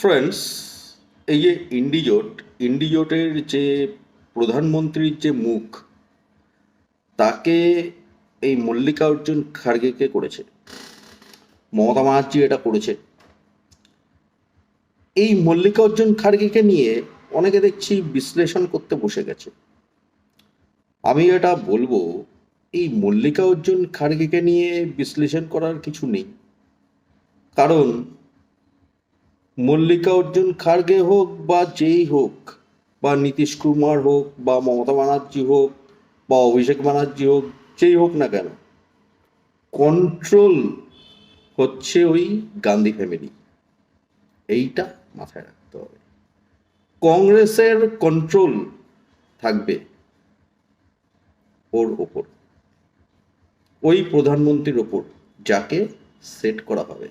Friends এই যে ইন্ডিজোট, ইন্ডিজোটের যে প্রধানমন্ত্রীর যে মুখ, তাকে এই মল্লিকার্জুন খার্গেকে করেছে। মমতা ব্যানার্জি এটা করেছে। এই মল্লিকার্জুন খার্গেকে নিয়ে অনেকে দেখছি বিশ্লেষণ করতে বসে গেছে। আমি এটা বলব, এই মল্লিকা অর্জুন খার্গেকে নিয়ে বিশ্লেষণ করার কিছু নেই। কারণ মল্লিকা অর্জুন খার্গে হোক বা যেই হোক, বা নীতিশ কুমার হোক, বা মমতা ব্যানার্জি হোক, বা অভিষেক ব্যানার্জি হোক, যেই হোক না কেন কন্ট্রোল হচ্ছে ওই গান্ধী ফ্যামিলি এইটা মাথায় রাখতে হবে। কংগ্রেসের কন্ট্রোল থাকবে ওর ওপর। ওই প্রধানমন্ত্রীর ওপর, যাকে সেট করা হবে।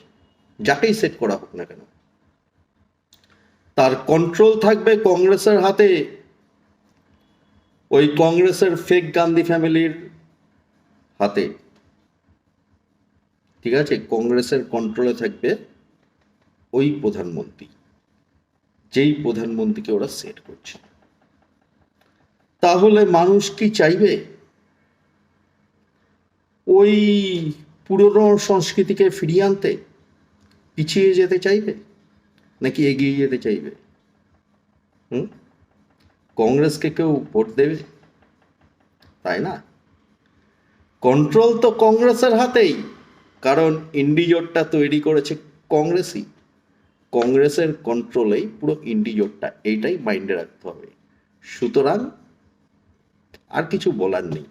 যাকেই সেট করা হোক না কেন তার কন্ট্রোল থাকবে কংগ্রেসের হাতে। ওই কংগ্রেসের ফেক গান্ধী ফ্যামিলির হাতে। ঠিক আছে? কংগ্রেসের কন্ট্রোলে থাকবে ওই প্রধানমন্ত্রী। যেই প্রধানমন্ত্রীকে ওরা সেট করছে। তাহলে মানুষ কি চাইবে? ওই পুরনো সংস্কৃতিকে ফিরিয়ে আনতে? পিছিয়ে যেতে চাইবে? নাকি এগিয়ে যেতে চাইবে? হুম? কংগ্রেসকে কেউ ভোট দেবে? তাই না? কন্ট্রোল তো কংগ্রেসের হাতেই, কারণ ইন্ডিজোটটা তৈরি করেছে কংগ্রেসই। কংগ্রেসের কন্ট্রোলেই পুরো ইন্ডিজোটটা, এইটাই মাইন্ডে রাখতে হবে। সুতরাং আর কিছু বলার নেই।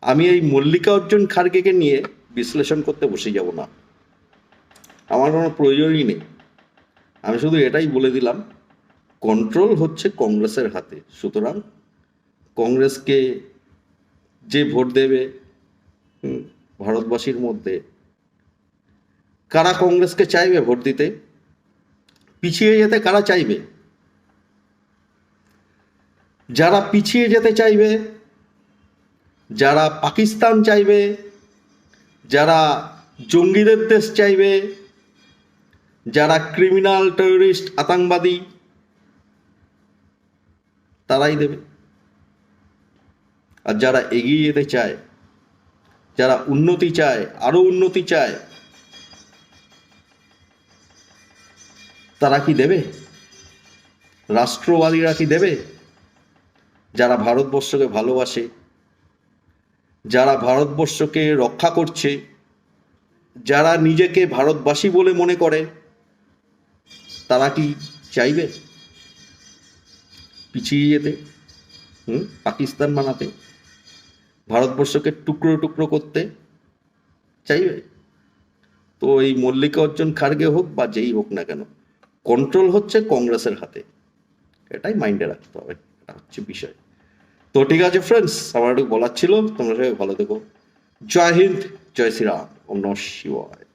আমি এই মল্লিকা অর্জুন খার্গেকে নিয়ে বিশ্লেষণ করতে বসে যাব না। আমার কোনো প্রয়োজনই নেই। আমি শুধু এটাই বলে দিলাম কন্ট্রোল হচ্ছে কংগ্রেসের হাতে। সুতরাং কংগ্রেসকে যে ভোট দেবে ভারতবাসীর মধ্যে, কারা কংগ্রেসকে চাইবে ভোট দিতে? পিছিয়ে যেতে কারা চাইবে? যারা পিছিয়ে যেতে চাইবে, যারা পাকিস্তান চাইবে, যারা জঙ্গিদের দেশ চাইবে যারা ক্রিমিনাল টেররিস্ট আতঙ্কবাদী, তারাই দেবে। আর যারা এগিয়ে যেতে চায়, যারা উন্নতি চায় আরও উন্নতি চায়, তারা কি দেবে? রাষ্ট্রবাদীরা কি দেবে? যারা ভারতবর্ষকে ভালোবাসে, যারা ভারতবর্ষকে রক্ষা করছে, যারা নিজেকে ভারতবাসী বলে মনে করে তারা কি চাইবে? পিছিয়ে যেতে, হুম? পাকিস্তান বানাতে ভারতবর্ষকে টুকরো টুকরো করতে চাইবে? তো এই মল্লিকা অর্জুন খার্গে হোক বা যেই হোক না কেন কন্ট্রোল হচ্ছে কংগ্রেসের হাতে। এটাই মাইন্ডে রাখতে হবে, এটা হচ্ছে বিষয়। তো ঠিক আছে ফ্রেন্ডস আমার একটু বলার ছিল, তোমরা সবাই ভালো থেকো। জয় হিন্দ, জয় শ্রীরাম নমঃ শিবায়।